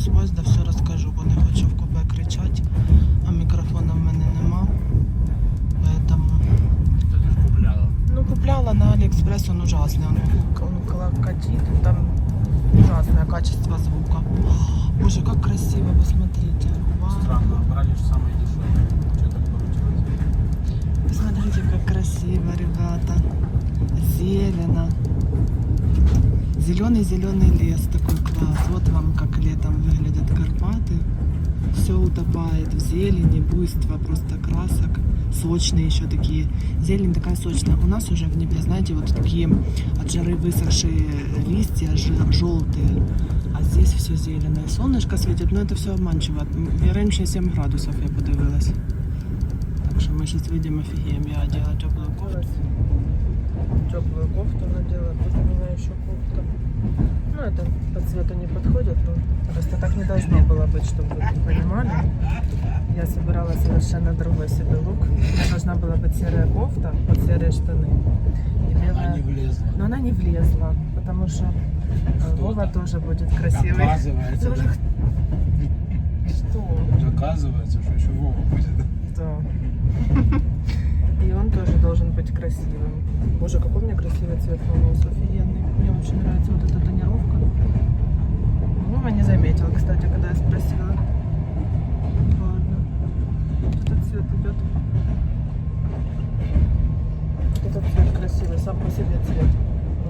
Вийдемо з поїзда, все розкажу, бо не хочу в купе кричати, а мікрофона в мене нема. Поэтому... Же купляла. Ну, купляла на Алиэкспресс, он ужасный. Он, он колокотит, там ужасное качество звука. Боже, как красиво, посмотрите. Вау. Странно, брали же самое дешевое. Что так получилось? Посмотрите, как красиво, ребята. Зелено. Зеленый-зеленый лес такой Вот вам как летом выглядят Карпаты. Все утопает в зелени, буйство просто красок. Сочные еще такие. Зелень такая сочная. У нас уже в Днепре, знаете, вот такие от жары высохшие листья, желтые. А здесь все зеленое. Солнышко светит, но это все обманчиво. Яремче 7 градусов, я подивилась. Так что мы сейчас выйдем, офигеем. Я одела теплую кофту. Теплую кофту надела. Тут у меня еще кофта. Ну, это по цвету не подходит, но просто так не должно было быть, чтобы вы понимали. Я собирала совершенно другой себе лук. Меня должна была быть серая кофта, под серые штаны. И белая... Она не влезла. Но она не влезла, потому что э, Вова тоже будет красивый. Оказывается, Тоже... Что? оказывается, что еще Вова будет. Да. И он тоже должен быть красивым. Боже, какой у меня красивый цвет волос. Мне очень нравится вот эта тонировка. Вова не заметил, кстати, когда я спросила. Ладно. Этот цвет идет. Этот цвет красивый, сам по себе цвет.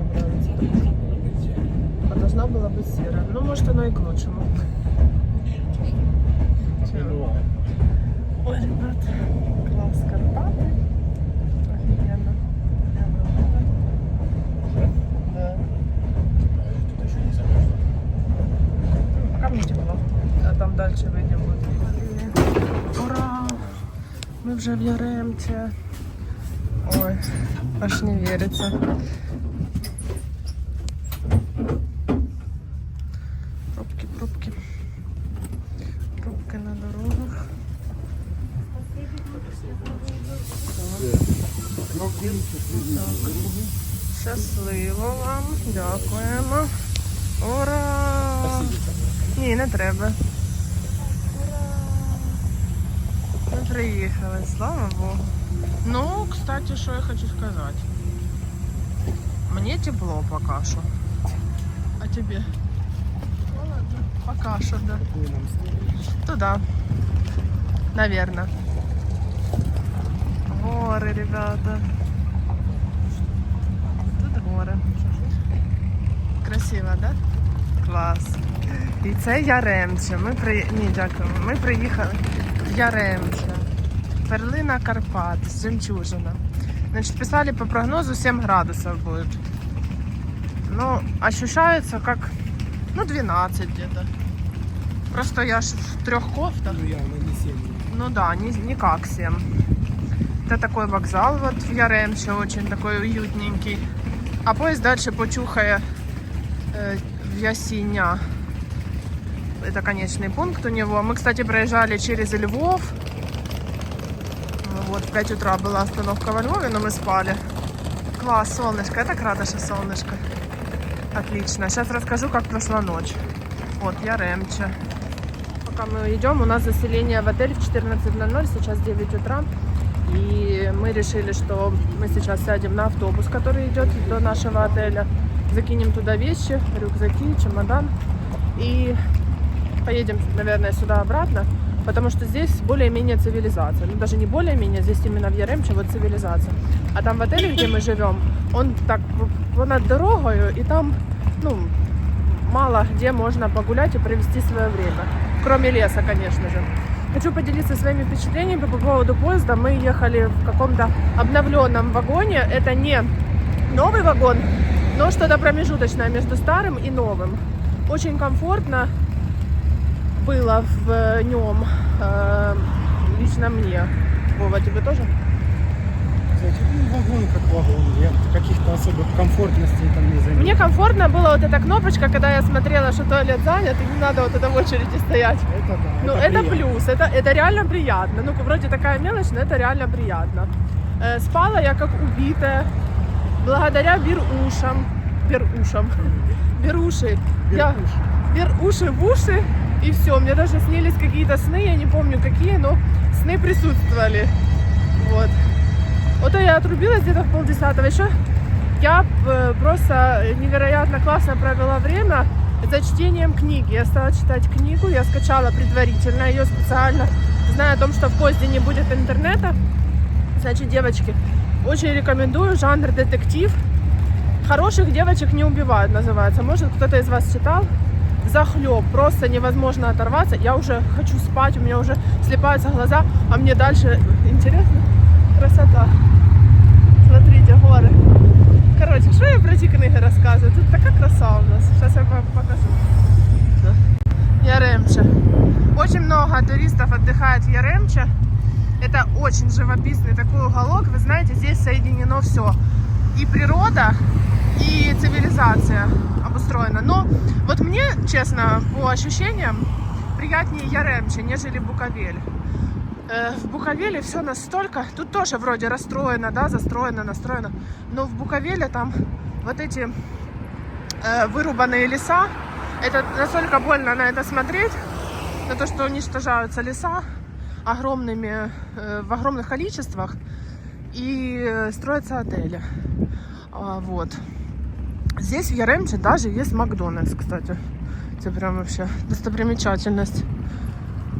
Мне нравится. А должна была быть серая. Ну, может, оно и к лучшему. Чего? Ой, ребят, класс Карпаты. Там выйдем будет. Ура! Мы вже в Яремче. Ой, аж не верится. Пробки, пробки. Пробки на дорогах. Щасливо вам, дякуємо. Ура! Ні, не треба. Ми приїхали, слава Богу. Ну, кстати, що я хочу сказати. Мені тепло пока що. А тебе? Холодно? Пока що, да. Туда. Наверное. Горы, ребята. Тут гори. Красиво, да? Клас. І це Яремче. Ми при... Ні, дякуємо. Ми приїхали В Перлина Карпат, жемчужина. Значит, писали по прогнозу 7 градусов будет. Ну, ощущается как, ну, 12 где-то. Просто я ж в трех кофтах. Ну явно не сильно. Ну да, не, не как 7. Это такой вокзал вот в Яремче, очень такой уютненький. А поезд дальше почухая э, в Ясиня. Это конечный пункт у него. Мы, кстати, проезжали через Львов. Вот, в 5 утра была остановка во Львове, но мы спали. Класс, солнышко. Я рада, что солнышко. Отлично. Сейчас расскажу, как прошла ночь. Вот, Яремче. Пока мы идем, у нас заселение в отель в 14.00, сейчас 9 утра. И мы решили, что мы сейчас сядем на автобус, который идет до нашего отеля. Закинем туда вещи, рюкзаки, чемодан. И поедем, наверное, сюда обратно. Потому что здесь более-менее цивилизация. Ну, даже не более-менее, здесь именно в Яремче вот цивилизация. А там в отеле, где мы живем, он так в- над дорогою, и там, ну, мало где можно погулять и провести свое время. Кроме леса, конечно же. Хочу поделиться своими впечатлениями по поводу поезда. Мы ехали в каком-то обновленном вагоне. Это не новый вагон, но что-то промежуточное между старым и новым. Очень комфортно было в нем. э, лично мне. Вова, тебе тоже? Ну, вагон как вагон. Я каких-то особых комфортностей там не заметил. Мне комфортно было вот эта кнопочка, когда я смотрела, что туалет занят, и не надо вот это в очереди стоять. Это да. Ну, это, приятно. плюс, это, это реально приятно. Ну, вроде такая мелочь, но это реально приятно. Э, спала я как убитая, благодаря берушам. Берушам. Беруши. Я беруши в уши, и все. Мне даже снились какие-то сны, я не помню какие, но сны присутствовали. Вот. Вот я отрубилась где-то в полдесятого. Еще я э, просто невероятно классно провела время за чтением книги. Я стала читать книгу, я скачала предварительно ее специально, зная о том, что в поезде не будет интернета. Значит, девочки, очень рекомендую жанр детектив. Хороших девочек не убивают, называется. Может, кто-то из вас читал? Захлеб, просто невозможно оторваться. Я уже хочу спать, у меня уже слепаются глаза, а мне дальше интересно. Красота. Смотрите, горы. Короче, что я про ті книги рассказываю? Тут такая краса у нас. Сейчас я вам покажу. Яремче. Очень много туристов отдыхает в Яремче. Это очень живописный такой уголок. Вы знаете, здесь соединено все. И природа, и цивилизация обустроена. Но вот мне, честно, по ощущениям, приятнее Яремче, нежели Буковель. Э, В Буковеле все настолько, тут тоже вроде расстроено, да, застроено, настроено, но в Буковеле там вот эти э, вырубанные леса, это настолько больно на это смотреть, на то, что уничтожаются леса огромными, э, в огромных количествах и э, строятся отели. А, вот. Здесь в Яремче даже есть Макдональдс, кстати. Это прям вообще достопримечательность.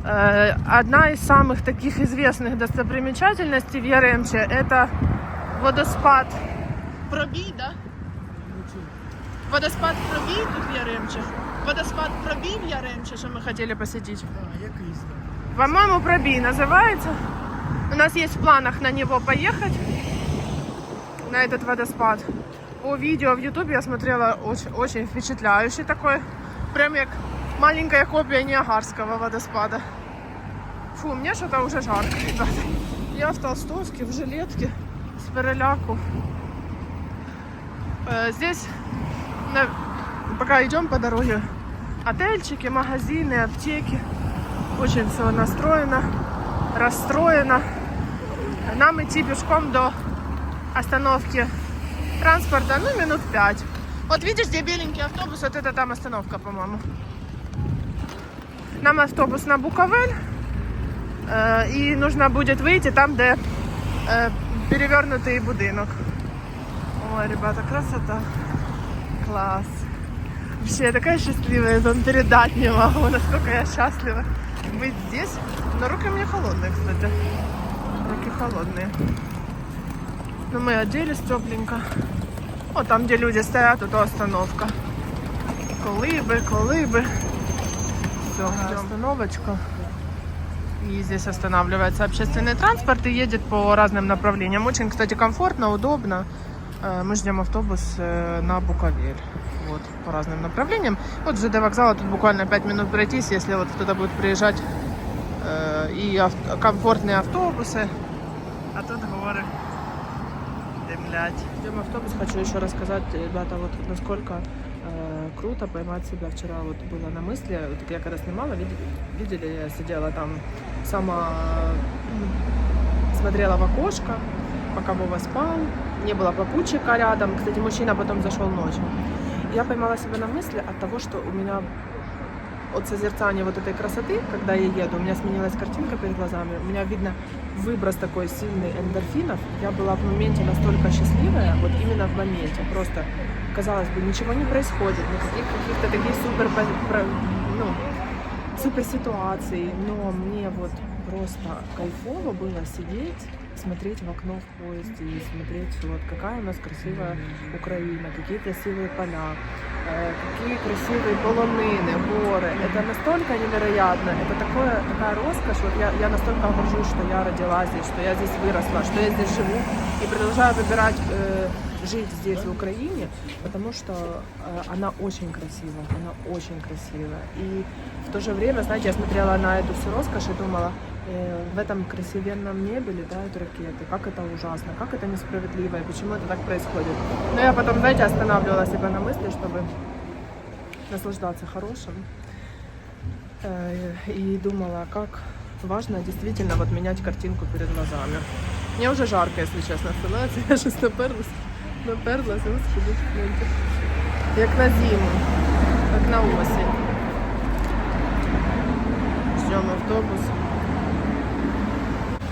Э, Одна из самых таких известных достопримечательностей в Яремче это водоспад Пробій, да? Водоспад Пробій тут в Яремче. Водоспад Пробій в Яремче, що ми хотіли посетити. Да, якийсь, да. По-моему, Пробій называется. У нас есть в планах на него поехать, на этот водоспад. По видео в Ютубе я смотрела очень, очень впечатляющий такой. Прям как маленькая копия Ниагарского водоспада. Фу, мне что-то уже жарко, ребята. Я в толстовке, в жилетке, с переляку. Э, Здесь, пока идем по дороге, отельчики, магазины, аптеки. Очень все настроено, расстроено. Нам идти пешком до остановки транспорта, ну, минут пять. Вот видишь, где беленький автобус, вот это там остановка, по-моему. Нам автобус на Буковель. Э, и нужно будет выйти там, где э, перевернутый будинок. Ой, ребята, красота. Класс. Вообще, я такая счастливая, я вам передать не могу, насколько я счастлива быть здесь. Но руки у меня холодные, кстати. Руки холодные. Но мы оделись тепленько. Вот там, где люди стоят, тут остановка. Колыбы, колыбы. Все, остановочка. И здесь останавливается общественный транспорт и едет по разным направлениям. Очень, кстати, комфортно, удобно. Э, Мы ждем автобус э, на Буковель. Вот, по разным направлениям. Вот с ЖД вокзала тут буквально 5 минут пройтись, если вот кто-то будет приезжать. Э, И ав- комфортные автобусы. А тут горы. Дымлять. Ждем автобус. Хочу еще рассказать, ребята, вот насколько э, круто поймать себя. Вчера вот было на мысли, вот я когда снимала, видели, видели, я сидела там сама смотрела в окошко, пока Вова спал, не было попутчика рядом. Кстати, мужчина потом зашел ночью. Я поймала себя на мысли от того, что у меня от созерцания вот этой красоты, когда я еду, у меня сменилась картинка перед глазами, у меня видно выброс такой сильный эндорфинов. Я была в моменте настолько счастливая, вот именно в моменте. Просто, казалось бы, ничего не происходит, никаких каких-то таких супер, ну, супер ситуаций, но мне вот просто кайфово было сидеть, смотреть в окно в поезде и смотреть, вот какая у нас красивая Украина, какие красивые поля, э, какие красивые полонины, горы. Это настолько невероятно, это такое, такая роскошь. Вот я, я настолько горжусь, что я родилась здесь, что я здесь выросла, что я здесь живу и продолжаю выбирать э, жить здесь, в Украине, потому что э, она очень красивая, она очень красивая. И в то же время, знаете, я смотрела на эту всю роскошь и думала, в этом красивенном небе летают ракеты. Как это ужасно, как это несправедливо и почему это так происходит. Но я потом, знаете, останавливала себя на мысли, чтобы наслаждаться хорошим. Э, И думала, как важно действительно вот менять картинку перед глазами. Мне уже жарко, если честно, становится. Я щось наперлась. Наперлась, господи. Як на зиму, як на осінь. Ждем автобус.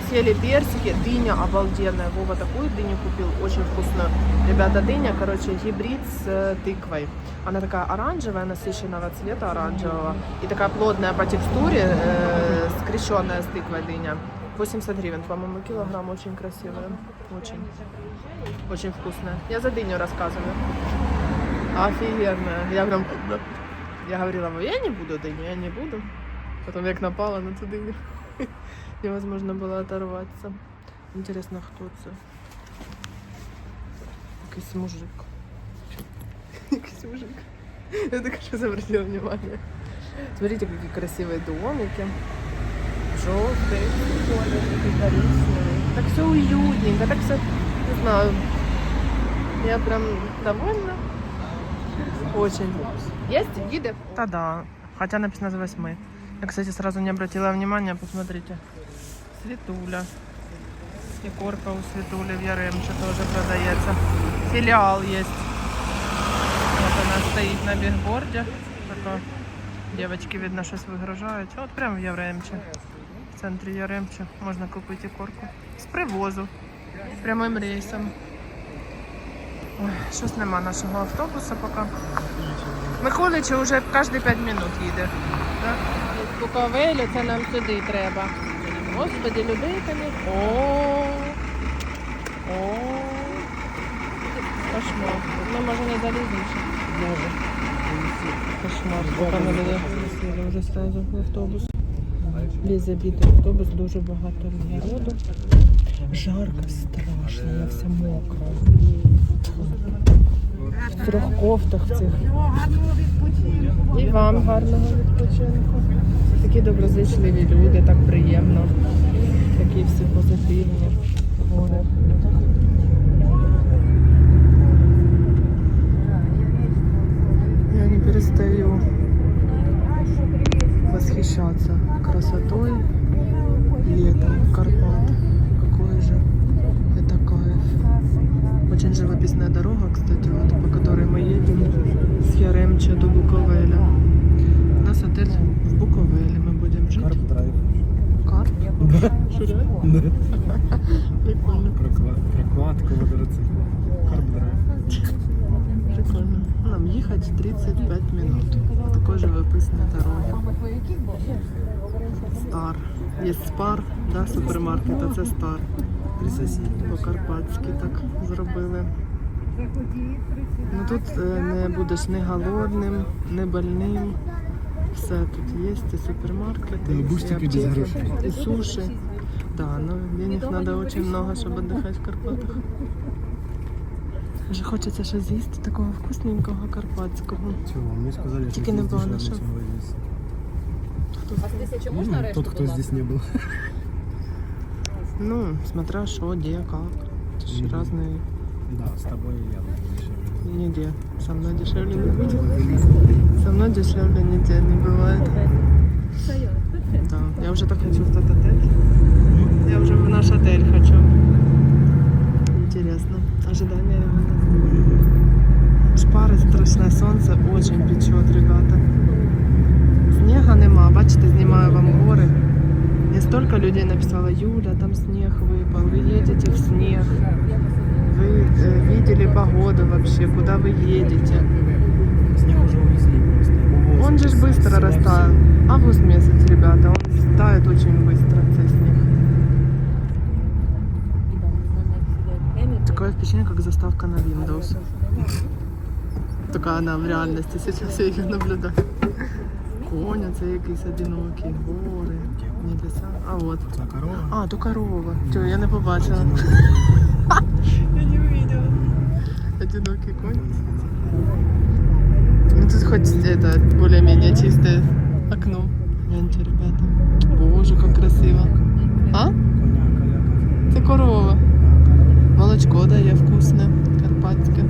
Съели персики, дыня обалденная. Вова такую дыню купил, очень вкусную. Ребята, дыня, короче, гибрид с э, тыквой. Она такая оранжевая, насыщенного цвета оранжевого. И такая плотная по текстуре, э, скрещенная с тыквой дыня. 80 гривен, по-моему, килограмм. Очень красивая. Очень. Очень вкусная. Я за дыню рассказываю. Офигенная. Я прям... Я говорила, «Вова, я не буду дыню, я не буду. Потом як напала на цю дыню. Невозможно было оторваться. Интересно, хто це? Якийсь мужик. Якийсь мужик. Я так що обратила внимание. Смотрите, какие красивые домики. Желтый, колер, такой коричневый. Так все уютненько, так все, не знаю. Я прям довольна. Очень. Есть виды? Да-да. Хотя написано за восьмой. Я, кстати, сразу не обратила внимания, посмотрите. Светуля. Икорка у Светули в Яремче тоже продается. Филиал есть. Вот она стоит на бигборде. Така девочки, видно, щось вигружають. От прямо в Яремче. В центрі Яремче можна купити ікорку. З привозу. Прямим рейсом. Ой, щось нема нашого автобуса поки. Миколичі вже кожні 5 минут їде. Да? З це нам сюди треба. Господи, людей, конечно. О, о, кошмар. Ну, може не залізніше. Може. Кошмар, поки не люди сіли вже сразу в автобус. Весь забитий автобус, дуже багато народу. Жарко, страшно, я вся мокра. В трьох кофтах цих. І вам гарного відпочинку. Такі доброзичливі люди, так приємно. Такі всі позитивні. По-карпатськи так зробили. Ну тут е, не будеш ні голодним, ні больним. Все тут є, і супермаркети, і аптеки, і суші. Да, ну денег надо очень много, щоб отдыхать в Карпатах. Вже хочеться щось з'їсти такого вкусненького карпатського. Чого? Мені сказали, що Тільки не було дешевле, що. Тот, кто здесь не был. Ну, смотря что, где, как. Это ж Мгм. разные. Да, с тобой я буду дешевле. Нигде. Со мной дешевле не будет. Со мной дешевле нигде не бывает. Да, я уже так хочу в тот отель. Я уже в наш отель хочу. Интересно. Ожидание Шпари страшне, сонце очень печет, ребята. Снега нема, бачите, знімаю вам столько людей написало, Юля, там снег выпал, вы едете в снег. Вы э, видели погоду вообще, куда вы едете? Снег уже увезли просто. Он же быстро с растаял. Август месяц, ребята, он тает очень быстро, цей снег. Такое впечатление, как заставка на Windows. Только она в реальности, сейчас я ее наблюдаю. Коня, це якийсь одинокий, гори, небеса. А от. Це корова? А, то корова. Чого, я не побачила. Я не увидела. Одинокий конь. Ну тут хоть это более-менее чистое окно. Гляньте, ребята. Боже, как красиво. А? Це корова. Молочко дає вкусне, карпатське.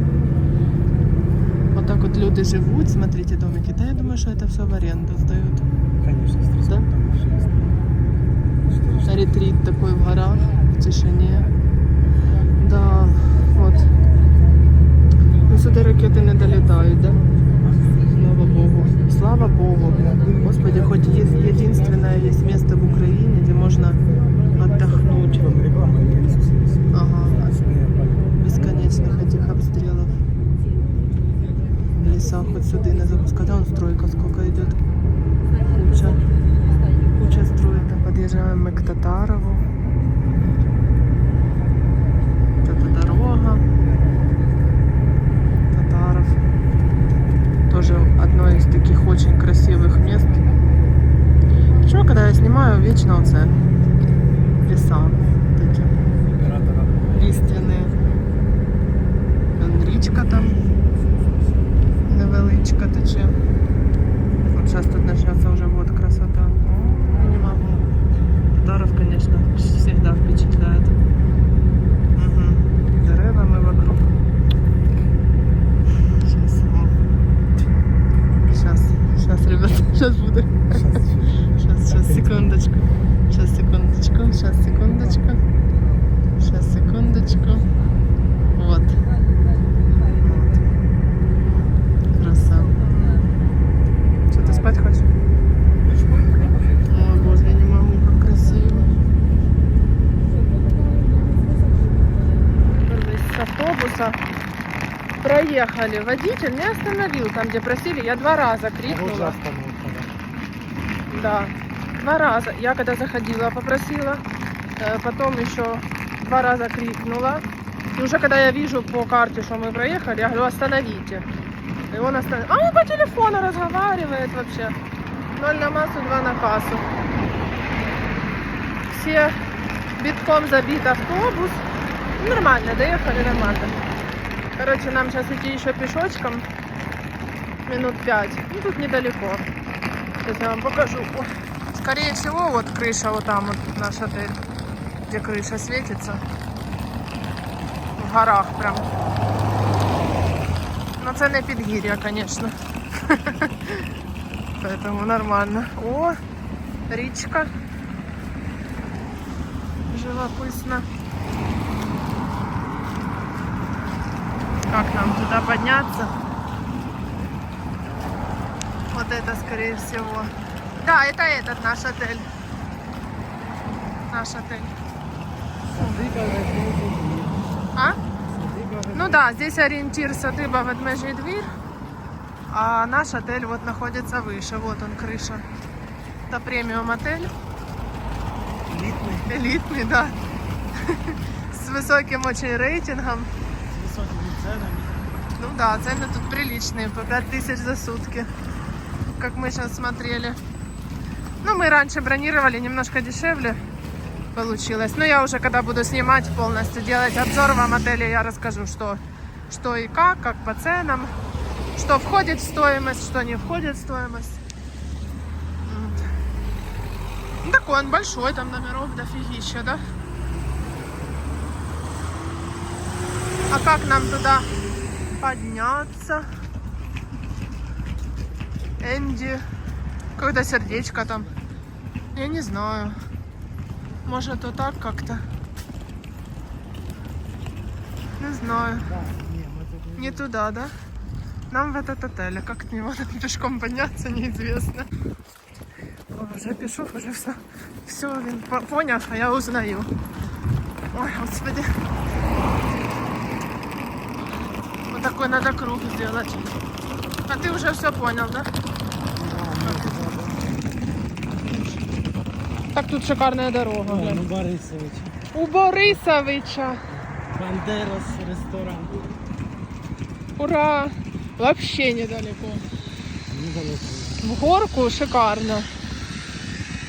Вот так вот люди живут, смотрите домики. Да, я думаю, что это все в аренду сдают. Конечно. Да? Ретрит такой в горах, в тишине. Да, вот. Ну, сюди ракети не долітають, да? Слава Богу. Слава Богу. Господи, хоть есть единственное есть место в Украине, где можно отдохнуть. Ага. Бесконечных этих обстрелов. В лесах хоть сюда не запускать. Да, он стройка сколько идет. Куча Подъезжаем мы к Татарову. Это дорога. Татаров. Тоже одно из таких очень красивых мест. Почему, когда я снимаю, вечно оце леса. Вот эти Оператора. лиственные. Вон річка там невеличка тече. Вот сейчас тут начнется уже вот красота. О, не могу. Татаров, конечно, всегда впечатляет. Мгм. Деревами вокруг. Сейчас. Сейчас, сейчас, ребят, сейчас буду. Сейчас, сейчас, секундочку. Сейчас, секундочку. Сейчас, секундочку. Сейчас, секундочку. Вот. Вот. Краса. Что, ты спать хочешь? О, боже, я не могу, как красиво. Вырвались с автобуса. Проехали. Водитель не остановил там, где просили. Я два раза крикнула. Лучше остановка. Да, два раза. Я когда заходила, попросила, э, потом еще два раза крикнула. И уже когда я вижу по карте, что мы проехали, я говорю, остановите. И он остановил. А он по телефону разговаривает вообще. Ноль на массу, два на кассу. Все битком забит автобус. Нормально, доехали нормально. Короче, нам сейчас идти еще пешочком. Минут пять. Ну, тут недалеко. Сейчас я вам покажу. О, Скорее всего, вот крыша, вот там вот наш отель, где крыша светится. В горах прям. Но це не підгір'я, конечно. Поэтому нормально. О, річка. Живописно. Как нам туда подняться? Вот это, скорее всего. Да, это этот наш отель. Наш отель. А? Ну да, здесь ориентир Садыба Ведмежий двір. А наш отель вот находится выше. Вот он, крыша. Это премиум отель. Элитный. Элитный, да. С высоким очень рейтингом. Ценами. Ну да, цены тут приличные, по 5000 за сутки, как мы сейчас смотрели. Ну, мы раньше бронировали, немножко дешевле получилось. Но я уже, когда буду снимать полностью, делать обзор вам отеля, я расскажу, что, что и как, как по ценам, что входит в стоимость, что не входит в стоимость. Ну, такой он большой, там номеров дофигища, да? А как нам туда подняться. Энди. Когда сердечко там. Я не знаю. Может, вот так как-то. Не знаю. Не, туда, да? Нам в этот отель. А как к нему там пешком подняться, неизвестно. Уже пишу, уже все. Все, він по- поняв, а я узнаю. Ой, господи. такой надо круг сделать. А ты уже все понял, да? Так тут шикарная дорога. О, глянь. ну Борисович. У Борисовича. Бандерас ресторан. Ура! Вообще недалеко. Недалеко. В горку шикарно.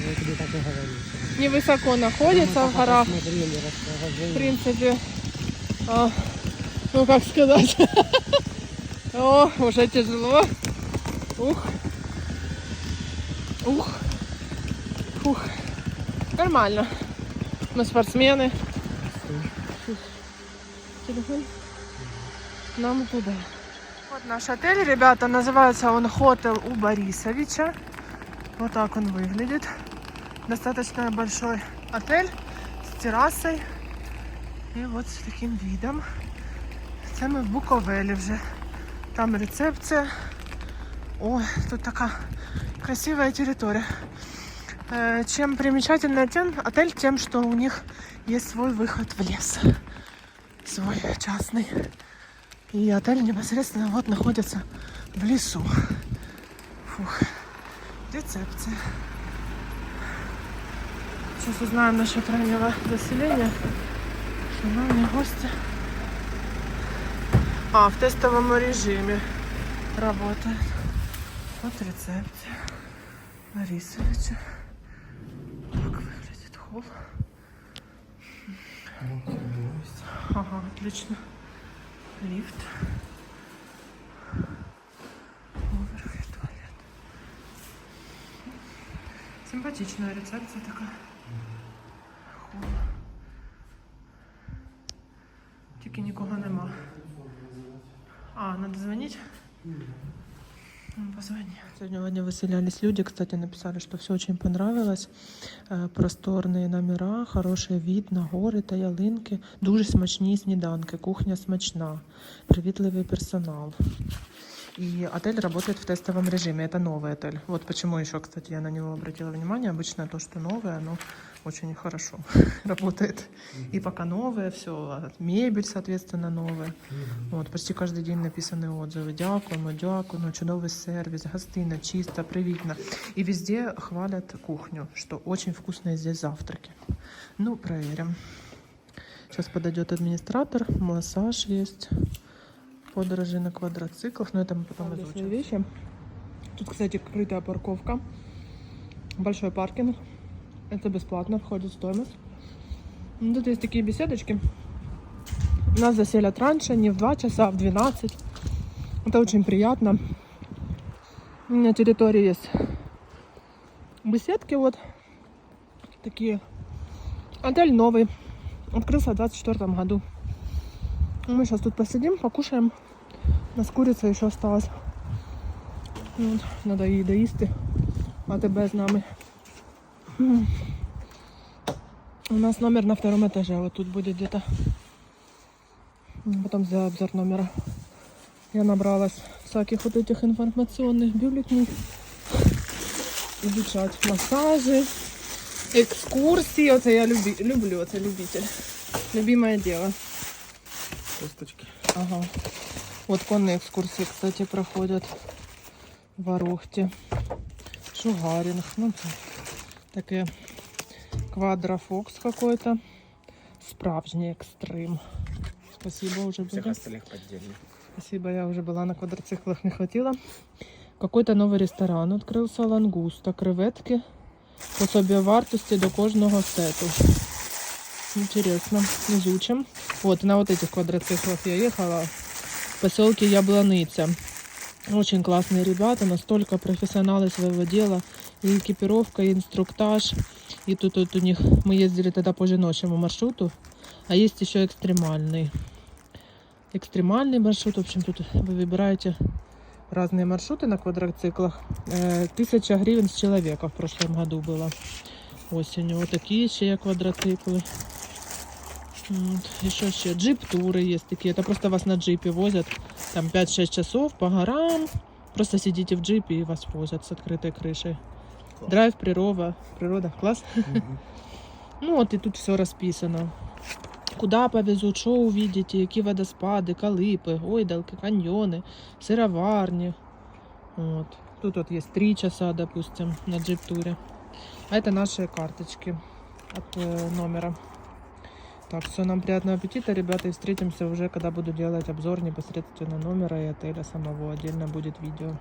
Я тебе так и говорил. Невысоко находится Мы в пока горах. посмотрели В расположение. принципе, а, ну как сказать, о, уже тяжело. Ух, ух, ух, нормально. Мы спортсмены. Телефон. Нам туда. Вот наш отель, ребята, называется он Хотел у Борисовича. Вот так он выглядит. Достаточно большой отель с террасой. І от з таким видом. Це ми в Буковелі вже. Там рецепція. О, тут така красивая территория. Э, Чем примечательный отель, отель тем, что у них есть свой выход в лес. Свой частный. И отель непосредственно вот находится в лесу. Фух. Рецепция. Сейчас узнаем наше крайнего заселения. Шановні гості. А, в тестовом режиме работает. Вот рецепция Борисовича. Так выглядит холл. Ага, отлично. Лифт. Оверх и туалет. Симпатичная рецепция такая. Холл. Тільки нікого нема. А, надо звонить? Ну, Позвони. Сегодня выселялись люди, кстати, написали, что все очень понравилось. Э, Просторные номера, хороший вид на гори та ялинки, дуже смачні сніданки, кухня смачна, привітливий персонал. И отель работает в тестовом режиме. Это новый отель. Вот почему еще, кстати, я на него обратила внимание. Обычно то, что новое, оно очень хорошо работает. И пока новое, все, мебель, соответственно, новая. Вот, почти каждый день написаны отзывы. Дякуємо, дякуємо, чудовий сервис, гостина, чисто, привітно. И везде хвалят кухню, что очень вкусные здесь завтраки. Ну, проверим. Сейчас подойдет администратор, массаж есть, подорожи на квадроциклах, но это мы потом изучим. вещи. Тут, кстати, крытая парковка, большой паркинг. Это бесплатно, входит в стоимость. Ну, Тут есть такие беседочки. Нас заселят раньше, не в 2 часа, а в 12. Это очень приятно. На территории есть беседки вот такие. Отель новый. Открылся в 24 году. Мы сейчас тут посидим, покушаем. У нас курица еще осталась. Вот, надо її доїсти. А тебе з нами. М. У нас номер на втором этаже. Вот тут будет где-то. Потом за обзор номера. Я набралась всяких вот этих информационных бюллетней. Изучать массажи, экскурсии. Оце я люби, люблю, это любитель. Любимое дело. Косточки. Ага. Вот конные экскурсии, кстати, проходят в Орохте. Шугаринг. Ну, це таке квадрофокс какой-то. Справжній екстрим. Спасибо, уже Всех буду. остальных поддельных. Спасибо, я уже была на квадроциклах, не хватило. Какой-то новый ресторан открылся, лангуста, креветки по собівартості до кожного сету. Интересно, изучим. Вот, на вот этих квадроциклах я ехала в поселке Яблоныца. Очень классные ребята, настолько профессионалы своего дела. И экипировка, и инструктаж. И тут, тут у них, мы ездили тогда по женочему маршруту, а есть еще экстремальный экстремальный маршрут. В общем, тут вы выбираете разные маршруты на квадроциклах. Э, Тысяча гривен с человека в прошлом году было осенью. Вот такие еще є квадроциклы. Вот. Еще еще джип-туры есть такие. Это просто вас на джипе возят. Там 5-6 часов по горам. Просто сидите в джипе и вас возят с открытой крышей. Класс. Драйв, природа. Природа, класс. Ну от і тут все розписано. Куда повезуть, що увидите, які водоспади, калипи, гойдалки, каньйони, сыроварни. Вот. Тут вот есть три часа, допустим, на джип-туре. А это наши карточки от э, номера. Так, все, нам приятного аппетита, ребята, и встретимся уже, когда буду делать обзор непосредственно номера и отеля самого. Отдельно будет видео.